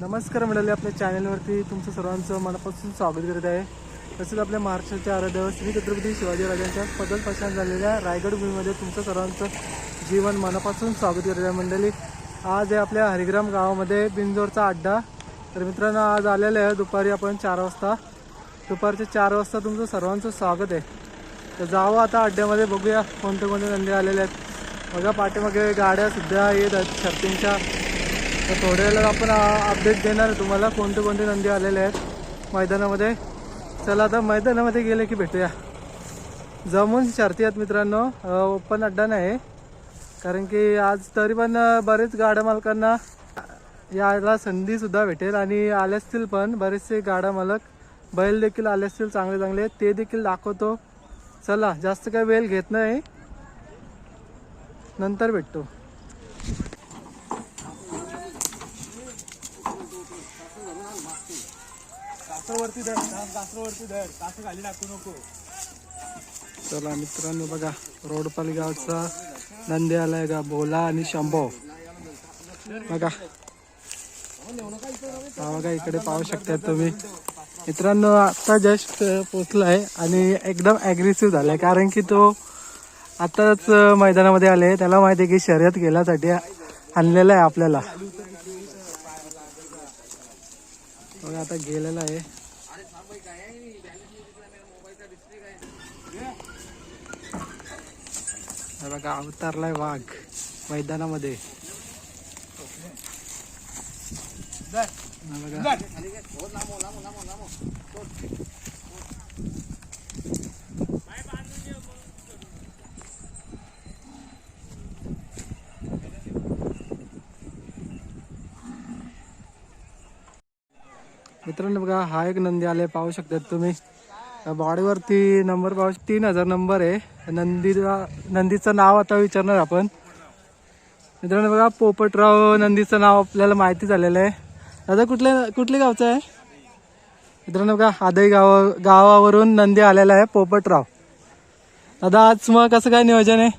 नमस्कार मंडळी आपल्या चॅनलवरती तुमचं सर्वांचं मनापासून स्वागत करत आहे. तसेच आपल्या महाराष्ट्राचे आराध्य श्री छत्रपती शिवाजीराजांच्या पदल पशान झालेल्या रायगड भूमीमध्ये तुमचं सर्वांचं जीवन मनापासून स्वागत करत आहे मंडळी. आज आहे आपल्या हरिग्राम गावामध्ये बिंजोरचा अड्डा. तर मित्रांनो आज आलेलं आहे दुपारी आपण चार वाजता. दुपारचे चार वाजता तुमचं सर्वांचं स्वागत आहे. तर जावं आता अड्ड्यामध्ये बघूया कोणते कोणते नंदी आलेले आहेत. बघा पाठीमागे गाड्या सुद्धा येत आहेत शर्तींच्या. तर थोड्या वेळेला आपण अपडेट देणार आहे तुम्हाला. कोणते कोणते नंदी आलेले आहेत मैदानामध्ये. चला आता मैदानामध्ये गेले की भेटूया. जमून शर्ती आहेत मित्रांनो. ओपन अड्डा नाही. कारण की आज तरी पण बरेच गाड्या मालकांना यायला संधीसुद्धा भेटेल आणि आले असतील पण बरेचसे गाड्या मालक. बैल देखील आले असतील चांगले चांगले. ते देखील दाखवतो. चला जास्त काही वेळ घेत नाही. नंतर भेटतो. वरती धर कासर वरती धर. कासर खाली टाकू नको. चला मित्रांनो बघा रोडपाल गावचा नंदी आलाय का बोला आणि शंभो. बघा. हा बघा इकडे पाहू शकता तुम्ही. मित्रांनो आता जस्ट पोचलाय आणि एकदम ॲग्रेसिव्ह झालाय कारण की तो आताच मैदानामध्ये आले. त्याला माहिती आहे की शर्यत गेल्यासाठी आणलेला आहे आपल्याला. बघा आता गेलेला आहे. हे बघा अवतारलाय वाघ मैदानामध्ये. मित्रांनो बघा हा एक नंदी आले पाहू शकतात तुम्ही. बॉडीवरती नंबर पाहू तीन हजार नंबर आहे. नंदीला नंदीचं नाव आता विचारणार आपण. मित्रांनो बघा पोपटराव नंदीचं नाव आपल्याला माहिती झालेलं आहे. दादा कुठल्या कुठल्या गावचं आहे? मित्रांनो बघा आदई गाव गावावरून नंदी आलेला आहे पोपटराव. दादा आज मग कसं काय नियोजन आहे?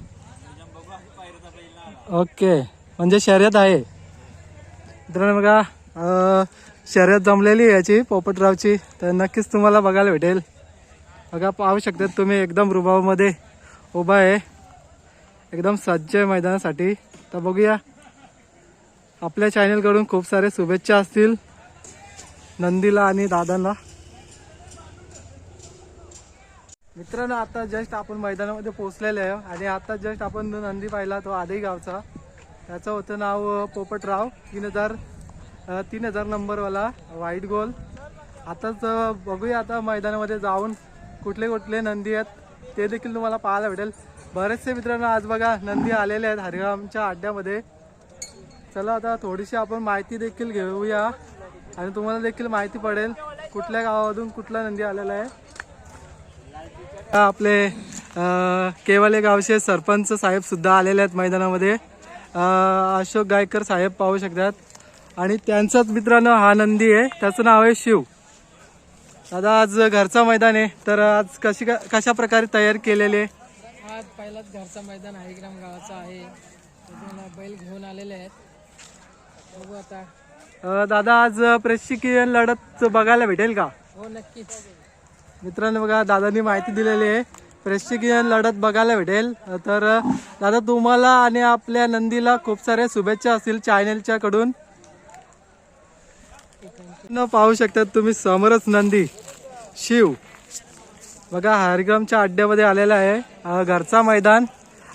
ओके म्हणजे शर्यत आहे. मित्रांनो बघा शर्यत जमलेली आहे याची पोपटरावची. तर नक्कीच तुम्हाला बघायला भेटेल. बघा पाहू शकतात तुम्ही एकदम रुबावमध्ये उभा आहे. एकदम सज्ज आहे मैदानासाठी. तर बघूया. आपल्या चॅनलकडून खूप सारे शुभेच्छा असतील. नंदीला आणि दादांना. मित्रांनो आता जस्ट आपण मैदानामध्ये पोहोचलेले आहे आणि आता जस्ट आपण नंदी पाहिला तो आधी गावचा. त्याचं होतं नाव पोपटराव तीन हजार तीन हजार नंबरवाला व्हाईट गोल आताच बघूया आता मैदानामध्ये जाऊन कुठले कुठले नंदी आहेत. ते देखील तुम्हाला पाहायला भेटेल. बरेचसे मित्रांनो आज बघा नंदी आलेले आहेत हरिगामच्या अड्ड्यामध्ये. चला आता थोडीशी आपण माहिती देखील घेऊया आणि तुम्हाला देखील माहिती पडेल कुठल्या गावामधून कुठला नंदी आलेला आहे. आपले केवले गावचे सरपंच साहेब सुद्धा आलेले आहेत मैदानामध्ये. अशोक गायकर साहेब पाहू शकतात. आणि त्यांचाच मित्रांनो हा नंदी आहे. त्याचं नाव आहे शिव. दादा आज घरचा मैदान आहे. तर आज कशी का कशा प्रकारे तयार केलेले आहे? आज पहिलाच घरचा मैदान हरिग्राम गावाचा आहे. बैल घेऊन आलेले आहेत. बघू आता. अं, दादा आज प्रेक्षकीय लढत बघायला भेटेल का? हो नक्कीच. मित्रांनो बघा दादांनी माहिती दिलेली आहे. प्रेक्षकीय लढत बघायला भेटेल. तर दादा तुम्हाला आणि आपल्या नंदीला खूप साऱ्या शुभेच्छा असतील चॅनलच्या कडून न पाहू शकतात तुम्ही समोरच नंदी शिव. बघा हरिग्रामच्या अड्ड्यामध्ये आलेला आहे घरचा मैदान.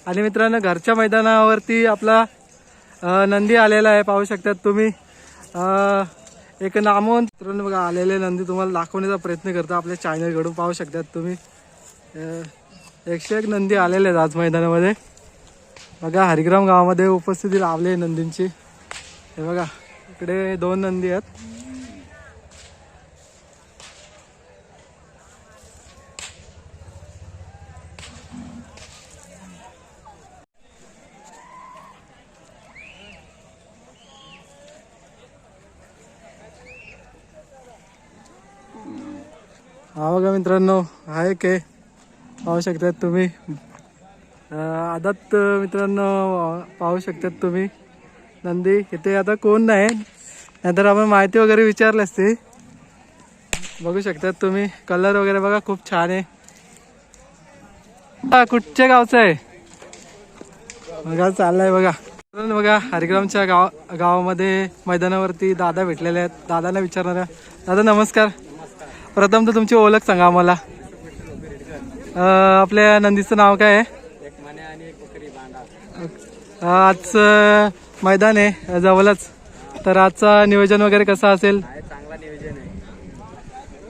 आणि मित्रांनो घरच्या मैदानावरती आपला नंदी आलेला आहे पाहू शकतात तुम्ही. एक नामवंत मित्रांनो बघा आलेले नंदी तुम्हाला दाखवण्याचा प्रयत्न करतो आपल्या चॅनलकडून पाहू शकतात तुम्ही. एकशे एक नंदी आलेले आहेत आज मैदानामध्ये. बघा हरिग्राम गावामध्ये उपस्थिती लावली आहे नंदींची. हे बघा इकडे दोन नंदी आहेत. बघा मित्रांनो आहे के. पाहू शकतात तुम्ही. अं, आदात मित्रांनो पाहू शकतात तुम्ही. नंदी इथे आता कोण नाही. नाहीतर आपण माहिती वगैरे विचारली असती. बघू शकतात तुम्ही. कलर वगैरे बघा खूप छान आहे. कुठच्या गावचं आहे? बघा चाललंय बघा. मित्रांनो बघा हरिग्रामच्या गाव गावामध्ये मैदानावरती दादा भेटलेले आहेत. दादांना विचारणार दादा नमस्कार. प्रथम तर तुमची ओळख सांगा आम्हाला. आपल्या नंदीचं नाव काय आहे? आज आजचं मैदान आहे जवळच. तर आजचा नियोजन वगैरे कसं असेल?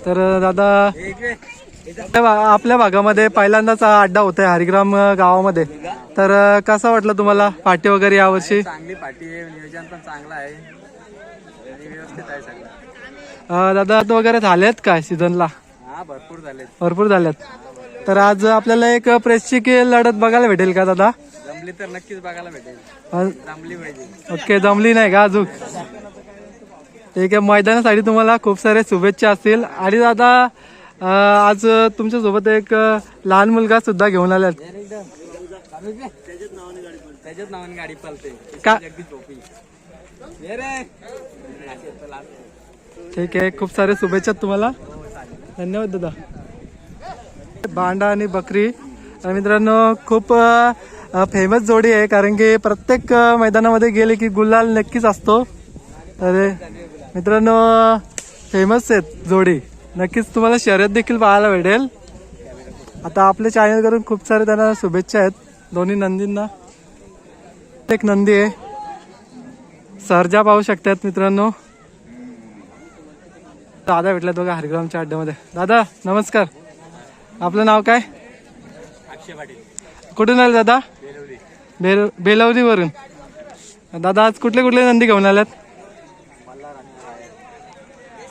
तर दादा आपल्या भा- आपल्या भागामध्ये पहिल्यांदाच हा अड्डा होतोय हरिग्राम गावामध्ये. तर कसं वाटलं तुम्हाला? पाठी वगैरे यावर्षी? चांगली पाठी आहे नियोजन पण चांगलं आहे आणि व्यवस्थित आहे सगळं अं, दादा आता वगैरे झालेत का सीझनला? हा भरपूर झाले भरपूर झाल्यात तर आज आपल्याला एक प्रेसची की लढत बघायला भेटेल का दादा? जमली तर नक्कीच बघायला भेटेल. अं, जमली पाहिजे. ओके जमली नाही का अजून? ठीक आहे मैदानासाठी तुम्हाला खूप सारे शुभेच्छा असतील. आणि दादा अं, आज तुमच्यासोबत एक अं, लहान मुलगा सुद्धा घेऊन आलात त्याच्याच नावाने गाडी पळते का? ये रे. ठीक आहे खूप सारे शुभेच्छा तुम्हाला. धन्यवाद दादा. बांडा आणि बकरी. आणि मित्रांनो खूप फेमस जोडी आहे कारण की प्रत्येक मैदानामध्ये गेले की गुलाल नक्कीच असतो. अरे मित्रांनो फेमस आहेत जोडी. नक्कीच तुम्हाला शर्यत देखील पाहायला भेटेल. आता आपल्या चॅनलकडून खूप सारे त्यांना शुभेच्छा आहेत. दोन्ही नंदींना. एक नंदी आहे. सरजा पाहू शकतात मित्रांनो. दादा भेटला बघा हरिग्रामच्या अड्ड्यामध्ये. दादा नमस्कार. आपलं नाव काय? अक्षय पाटील. कुठून आले दादा? बेलवली. बेल बेलवलीवरून. दादा आज कुठले कुठले नंदी घेऊन आल्यात?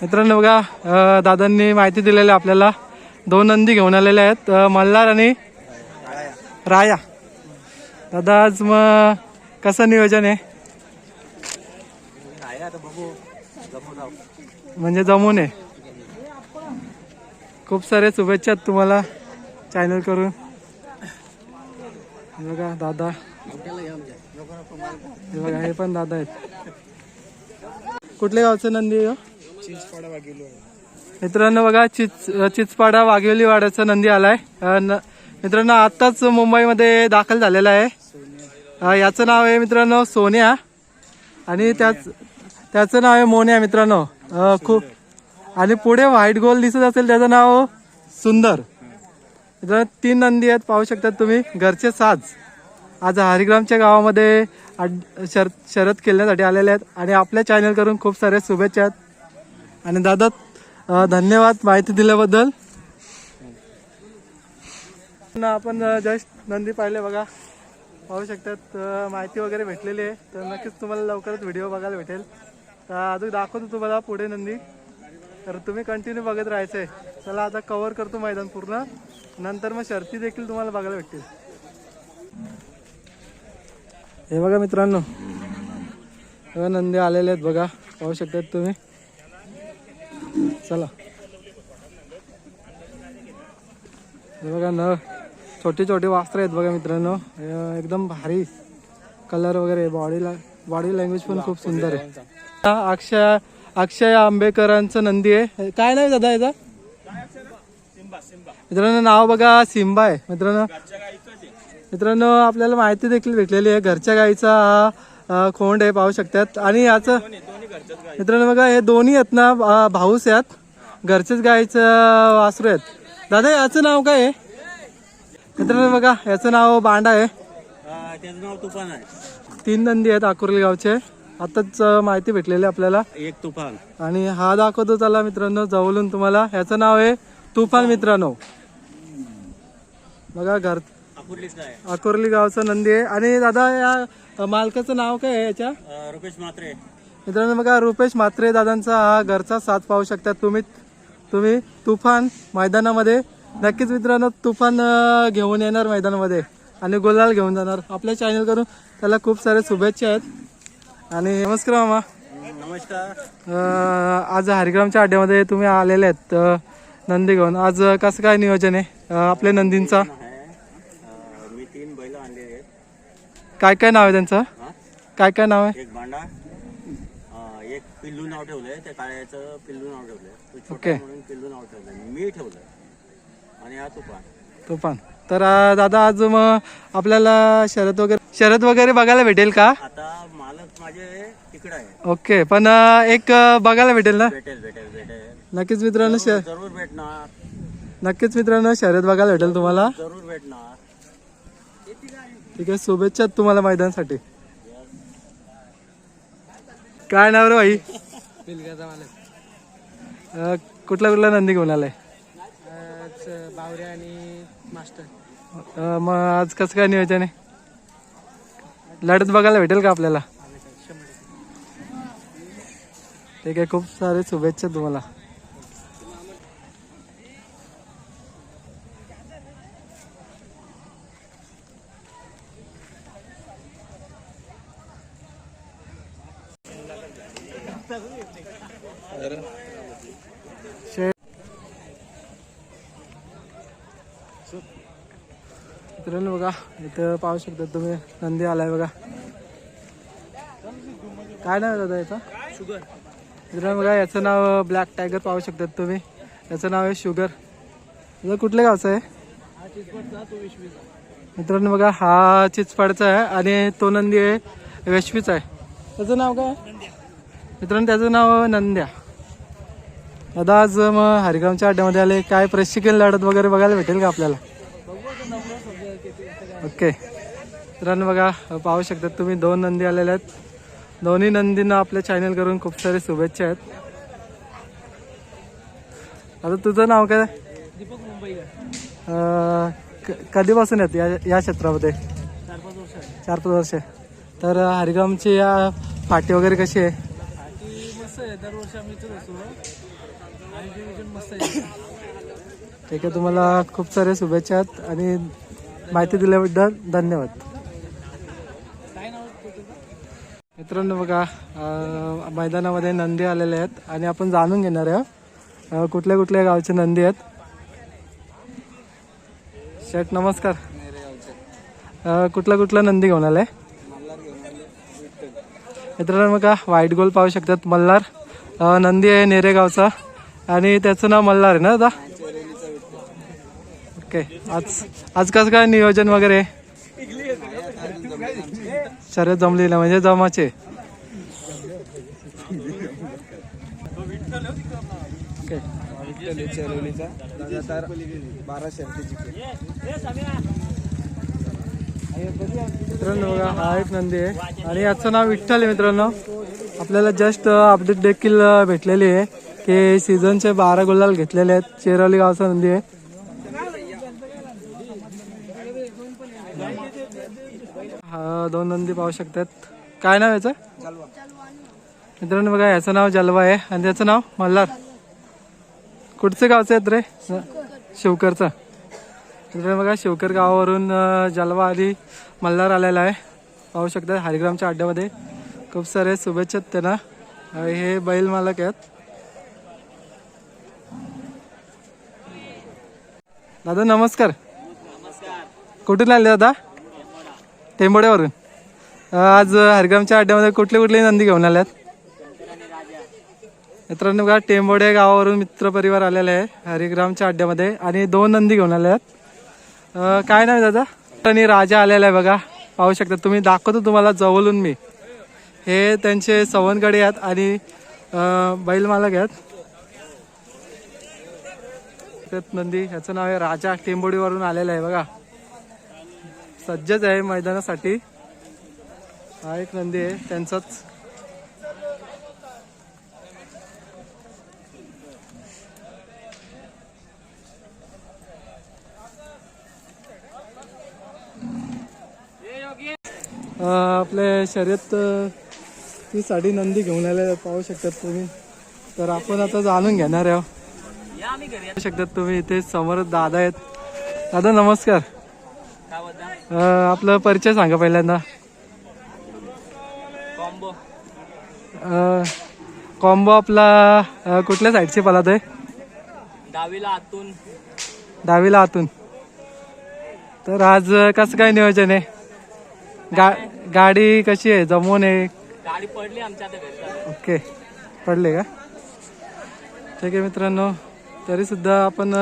मित्रांनो बघा दादांनी माहिती दिलेली आहे आपल्याला. दोन नंदी घेऊन आलेले आहेत. मल्हार आणि राया. दादा आज मग कसं नियोजन आहे आहे आता बघू जमू जाऊ म्हणजे जमून आहे. खूप सारे शुभेच्छा आहेत तुम्हाला चॅनल करून. बघा दादा. बघा हे पण दादा आहेत. कुठल्या गावचं नंदी हो? मित्रांनो बघा चिच चिचपाडा वाघेवली वाड्याचा नंदी आलाय. न- मित्रांनो आताच मुंबईमध्ये दाखल झालेला आहे. याचं नाव आहे मित्रांनो सोन्या. आणि त्याच त्याचं नाव आहे मोन्या मित्रांनो. खूप. आणि पुढे व्हाईट गोल दिसत असेल त्याचं नाव सुंदर. मित्रांनो तीन नंदी आहेत पाहू शकतात तुम्ही. घरचे साज. आज हरिग्रामच्या गावामध्ये अड- शर खेळण्यासाठी आलेले आहेत आणि आपल्या चॅनल करून खूप साऱ्या शुभेच्छा आहेत. आणि दादा धन्यवाद माहिती दिल्याबद्दल. न आपण जस्ट नंदी पाहिले बघा. पाहू शकतात माहिती वगैरे भेटलेली आहे. तर नक्कीच तुम्हाला लवकरच व्हिडिओ बघायला भेटेल. तर अजून दाखवतो तुम्हाला पुढे नंदी. तर तुम्ही कंटिन्यू बघत राहायचं आहे चला आता कव्हर करतो मैदान पूर्ण. नंतर मग शर्ती देखील तुम्हाला बघायला भेटतील. हे बघा मित्रांनो. बघा नंदी आलेले आहेत बघा. पाहू शकतात तुम्ही. चला. हे बघा न छोटे छोटे वास्त्र आहेत बघा मित्रांनो. एकदम भारी. कलर वगैरे बॉडीला बॉडी लँग्वेज पण खूप सुंदर आहे. अक्षय अक्षय आंबेकरांचं नंदी आहे. काय नाही दादा याचा? मित्रांनो नाव बघा सिम्बा आहे. मित्रांनो मित्रांनो आपल्याला माहिती देखील भेटलेली आहे. घरच्या गाईचा हा खोंड आहे पाहू शकतात. आणि याचं मित्रांनो बघा हे दोन्ही आहेत ना भाऊस आहेत. घरचेच गाईचं वासरू आहेत. दादा याचं नाव काय आहे? मित्रांनो बघा याचं नाव बांडा आहे. त्याचं नाव तुफान आहे. तीन नंदी आहेत आकुर्ली गावचे. आताच माहिती भेटलेली आहे आपल्याला. एक तुफान. आणि हा दाखवतो त्याला मित्रांनो जवळून तुम्हाला. ह्याचं नाव आहे तुफान मित्रांनो. बघा घर. आकुर्ली गावचं नंदी आहे. आणि दादा या मालकाचं नाव काय आहे याच्या? रुपेश मात्रे मित्रांनो बघा रुपेश म्हात्रे दादांचा हा घरचा साथ पाहू शकता तुम्ही. तुम्ही तुफान मैदानामध्ये. नक्कीच मित्रांनो तुफान घेऊन येणार मैदानामध्ये. आणि गुलाल घेऊन जाणार. आपल्या चॅनल करून त्याला खूप साऱ्या शुभेच्छा आहेत. आणि नमस्कार मामा. नमस्कार. आज हरिग्रामच्या अड्ड्यामध्ये तुम्ही आलेले आहेत नंदी घेऊन आज कसं काय नियोजन आहे आपल्या नंदींचा? मी तीन बैल आहेत. काय काय नाव आहे त्यांचं? काय काय नाव आहे? एक भांडा एक पिल्लू नाव ठेवलंय त्या काळ्याचं पिल्लू नाव ठेवलंय. तो छोटा ओके. पिल्लू नाव ठेवलंय. मी ठेवलंय. आणि हा तुफान. तो पण तर दादा आज मग आपल्याला शरद वगैरे शरद वगैरे बघायला भेटेल का? आता माझे तिकडे आहे. ओके पण अं, एक अं, बघायला भेटेल ना? भेटेल भेटेल भेटेल. नक्कीच मित्रांनो श जरूर भेटणार. नक्कीच मित्रांनो शर्यत बघायला भेटेल तुम्हाला. जरूर भेटणार. ठीक आहे शुभेच्छा तुम्हाला मैदानासाठी. काय नाव रे भाई? पिलगाचा मालक. अं, कुठला कुठला नंदी घेऊन आलाय? बावरे आणि मास्टर. अं, मग आज कसं काय नियोजन आहे? लढत बघायला भेटेल का आपल्याला? ठीक आहे खूप सारे शुभेच्छा तुम्हाला. मित्रांनो बघा इथं पाहू शकता तुम्ही नंदी आलाय बघा. काय नाही दादा इथं शुगर. मित्रांनो बघा याचं नाव ब्लॅक टायगर पाहू शकतात तुम्ही. याचं नाव आहे शुगर तुझं कुठल्या गावचं आहे? मित्रांनो बघा हा चिचपाडचा आहे आणि तो नंदी आहे वेशवीचा आहे. त्याचं नाव काय? मित्रांनो त्याचं नाव नंद्या. दादा आज मग हरिगामच्या अड्ड्यामध्ये आले. काय प्रशिक्षण लढत वगैरे बघायला भेटेल का आपल्याला? ओके मित्रांनो बघा पाहू शकतात तुम्ही. दोन नंदी आलेल्या आहेत. दोन्ही नंदींना आपल्या चॅनल करून खूप सारे शुभेच्छा आहेत. आता तुझं नाव काय? दीपक क- कधीपासून येत या या क्षेत्रामध्ये? चार पाच वर्ष आहे चार पाच वर्षे. तर हरिगामची या फाटी वगैरे कशी आहे? बाकी मस्त आहे. दरवर्षी आम्ही इथंच असतो. आणि डिव्हिजन मस्त आहे. ठीक आहे तुम्हाला खूप सारे शुभेच्छा आहेत आणि माहिती दिल्याबद्दल धन्यवाद काय नाव आहे तुझं? मित्रांनो बघा मैदानामध्ये नंदी आलेले आहेत आणि आपण जाणून घेणार आहे कुठल्या कुठल्या गावचे नंदी आहेत. शेठ नमस्कार. अं, कुठला कुठला नंदी घेऊन आलाय? मित्रांनो बघा व्हाईट गोल पाहू शकतात मल्हार. नंदी आहे नेरे गावचा आणि त्याचं नाव मल्हार आहे ना दादा? ओके आज आज कसं काय नियोजन वगैरे? शर्यत जमलेलं म्हणजे जमाचे. मित्रांनो बघा हा एक नंदी आहे. आणि याचं नाव विठ्ठल आहे मित्रांनो. आपल्याला जस्ट अपडेट देखील भेटलेली आहे की सीझनचे बारा गुलाल घेतलेले आहेत. चेरवली गावचा नंदी आहे. दोन नंदी पाहू शकतात. काय नाव याचं? मित्रांनो बघा याचं नाव जलवा आहे. आणि त्याचं नाव मल्हार. कुठचं गावचं आहेत रे? शिवकरचं. मित्रांनो बघा शिवकर गावावरून जलवा आधी मल्हार आलेला आहे. पाहू शकतात हरिग्रामच्या अड्ड्यामध्ये. खूप सारे शुभेच्छा आहेत त्यांना. हे बैल मालक आहेत. दादा नमस्कार. कुठून आले दादा? टेंबोड्यावरून. आज हरिग्रामच्या अड्ड्यामध्ये कुठले कुठले नंदी घेऊन आल्यात? मित्रांनो बघा टेंबोडे गावावरून मित्रपरिवार आलेले आहे हरिग्रामच्या अड्ड्यामध्ये आणि दोन नंदी घेऊन आल्या आहेत काय नाही दादा? आणि राजा आलेला आहे बघा. पाहू शकता तुम्ही दाखवतो तुम्हाला जवळून मी. हे त्यांचे सवनगडे आहेत आणि बैल मालक आहेत. त्यात नंदी ह्याचं नाव आहे राजा टेंबोडीवरून आलेला आहे बघा. सज्जच आहे मैदानासाठी. हा एक नंदी आहे त्यांचाच. आपल्या आपले शर्यत ती साडी नंदी घेऊन आले पाहू शकतात तुम्ही. तर आपण आता जाणून घेणार आहे शकतात तुम्ही इथे समोर दादा आहेत. दादा नमस्कार. आपलं परिचय सांगा पहिल्यांदा. कॉम्बो. कॉम्बो आपला कुठल्या साईडचे पलात आहे दहावीला आतून. दहावीला आतून. तर आज कसं काय नियोजन आहे? गा गाडी कशी आहे? जमवून आहे? गाडी पडली आमच्या ओके. पडले का? ठीक आहे मित्रांनो. तरी सुद्धा आपण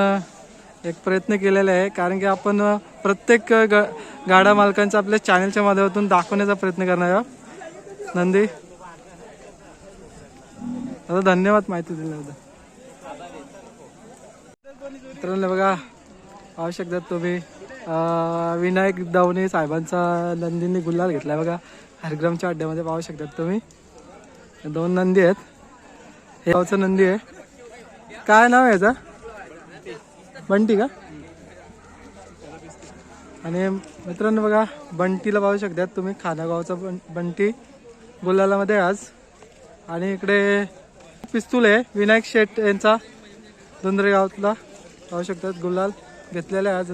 एक प्रयत्न केलेला आहे. कारण की आपण प्रत्येक ग गाड्या मालकांचा आपल्या चॅनलच्या माध्यमातून दाखवण्याचा प्रयत्न करणार आहोत. नंदी? दादा धन्यवाद माहिती दिल्याबद्दल. मित्रांनो बघा पाहू शकतात तुम्ही विनायक दावणे साहेबांचा नंदींनी घेतला आहे बघा हरग्रामच्या अड्ड्यामध्ये पाहू शकतात तुम्ही. दोन नंदी आहेत. हे गावचं नंदी आहे. काय नाव आहे याचा? बंटी का? आणि मित्रांनो बघा बंटीला पाहू शकतात तुम्ही खानागावचा बं बंटी गुलालामध्ये आज. आणि इकडे पिस्तूल आहे विनायक शेट यांचा धुंद्रेगावातला. पाहू शकतात गुलाल घेतलेला आहे आज.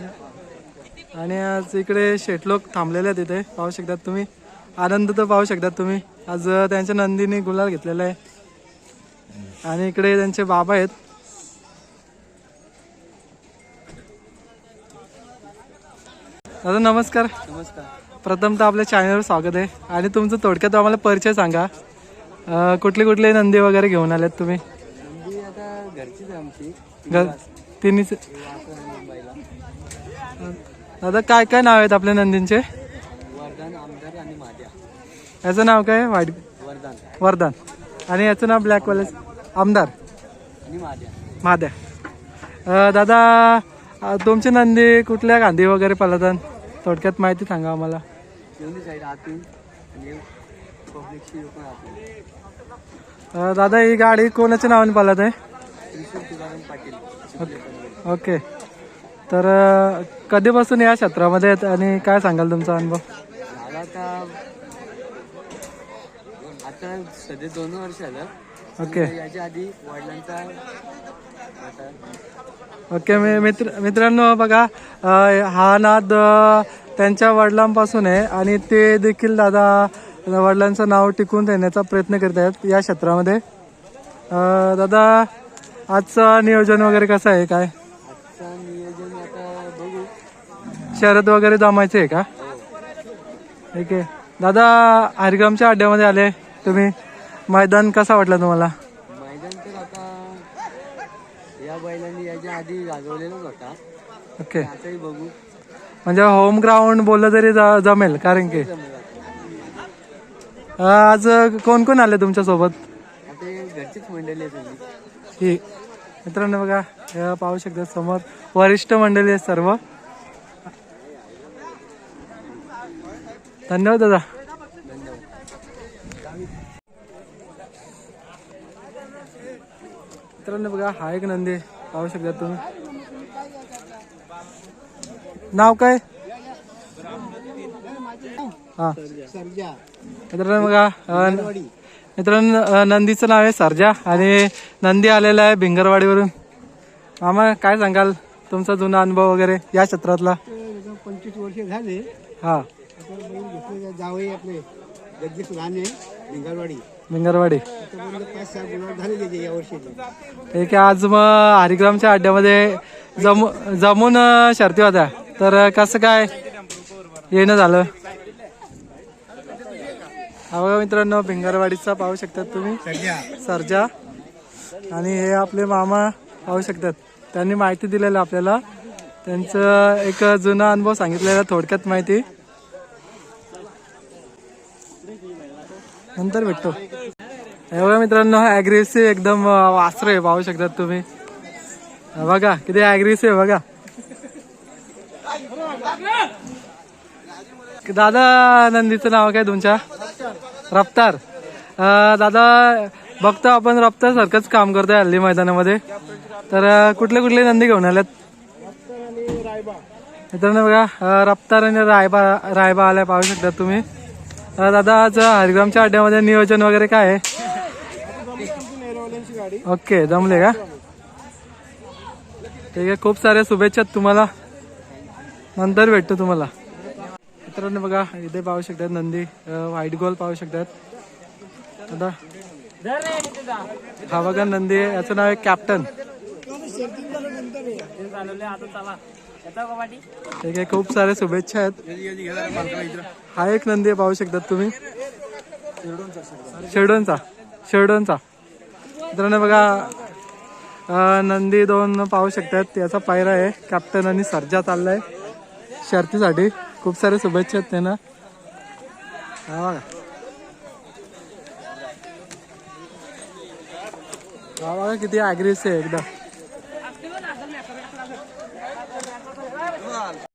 आणि आज इकडे शेट लोक थांबलेले आहेत इथे पाहू शकतात तुम्ही. आनंद तर पाहू शकतात तुम्ही. आज त्यांच्या नंदीने गुलाल घेतलेला आहे. आणि इकडे त्यांचे बाबा आहेत. दादा नमस्कार. नमस्कार. प्रथमतः आपल्या चॅनलवर स्वागत आहे. आणि तुमचं थोडक्यात आम्हाला परिचय सांगा. अं, कुठले कुठले नंदी वगैरे घेऊन आलेत तुम्ही? नंदी आता घरचीच आहे आमची. घर मुंबईला. दादा काय काय नाव आहेत आपल्या नंदींचे? वरदान आमदार आणि माझ्या. याचं नाव काय? वाईट वरदान वरदान आणि याचं नाव ब्लॅक वाले आमदार. आणि माझ्या. महाद्या अं, दादा अं, तुमचे नंदी कुठल्या गांधी वगैरे पलतात थोडक्यात माहिती सांगा आम्हाला. दोन्ही साईड आणि अं, दादा ही गाडी कोणाच्या नावाने पलत आहे? त्रिशूल तुकाराम पाटील चिखले पनवेल. ओके. तर अं, कधीपासून या क्षेत्रामध्ये आहेत आणि काय सांगाल तुमचा अनुभव? झाला आता आता सध्या दोन वर्ष झालं. ओके. याच्या आधी वडिलांचा ओके मी मित्र मित्रांनो बघा हा नाद त्यांच्या वडिलांपासून आहे आणि ते देखील दादा वडिलांचं नाव टिकून देण्याचा प्रयत्न करत आहेत या क्षेत्रामध्ये. दादा आजचं नियोजन वगैरे कसं आहे? काय? शरद वगैरे जमायचं आहे का? ठीक आहे. दादा हरिग्रामच्या अड्ड्यामध्ये आले तुम्ही. मैदान कसा वाटला तुम्हाला मैदान तर आता या बैलांनी याच्या आधी गाजवलेलाच होता. ओके. आताही बघू. म्हणजे होम ग्राउंड बोललं तरी ज- जमेल कारण की. अं, आज कोण कोण आले तुमच्यासोबत आता हे घरचीच मंडळी आहे ही. मित्रांनो बघा हे पाहू शकता समोर वरिष्ठ मंडळी आहेत सर्व. धन्यवाद दादा. धन्यवाद मित्रांनो बघा हा एक नंदी. आहे. पाहू शकता तुम्ही. नाव काय? हा. मित्रांनो बघा मित्रांनो नंदीचं नाव आहे सर्जा आणि नंदी आलेला आहे भिंगरवाडीवरून. मामा काय सांगाल? तुमचा जुना अनुभव वगैरे या क्षेत्रातला? पंचवीस वर्ष झाले. हा. जावई आपले जगदीश राणे. भिंगारवाडी भिंगरवाडी पाच सहा गुलाब या आहे आज मग हरिग्रामच्या अड्ड्यामध्ये जमू जमून शर्ती होत्या. तर कसं काय? येणं झालं. हा बघा मित्रांनो भिंगरवाडीचा पाहू शकतात तुम्ही. सर्जा. आणि हे आपले मामा पाहू शकतात. त्यांनी माहिती दिलेलं आपल्याला. त्यांचं एक जुना अनुभव सांगितलेला थोडक्यात माहिती. नंतर भेटतो. एवढा मित्रांनो अग्रेसिव्ह एकदम अं, आहे पाहू शकतात तुम्ही. बघा किती अग्रेसिव्ह आहे बघा. दादा नंदीचं नाव काय तुमच्या? रफ्तार. दादा बघतो आपण रफ्तार सारखंच काम करतोय हल्ली मैदानामध्ये. तर कुठले कुठले नंदी घेऊन आल्यात मित्रांनो बघा रफ्तार आणि रायबा रायबा आल्या पाहू शकतात तुम्ही. दादा आज हरिग्रामच्या अड्ड्यामध्ये नियोजन वगैरे काय आहे? ओके जमले का? ठीक आहे खूप साऱ्या शुभेच्छा तुम्हाला. नंतर भेटतो तुम्हाला. मित्रांनो बघा इथे पाहू शकतात नंदी व्हाईट गोल पाहू शकतात. दादा हा बघा नंदी. याचं नाव आहे कॅप्टन ठीक आहे खूप साऱ्या शुभेच्छा आहेत. हा एक नंदी आहे पाहू शकतात तुम्ही. शेडोनचा शेडोनचा मित्रांनो बघा नंदी दोन पाहू शकतात. याचा पायरा आहे कॅप्टन आणि सर्जा चाललाय शर्तीसाठी. खूप सारे शुभेच्छा आहेत त्यांना. हा बघा. हा बघा किती ॲग्रेसिव्ह आहे एकदम.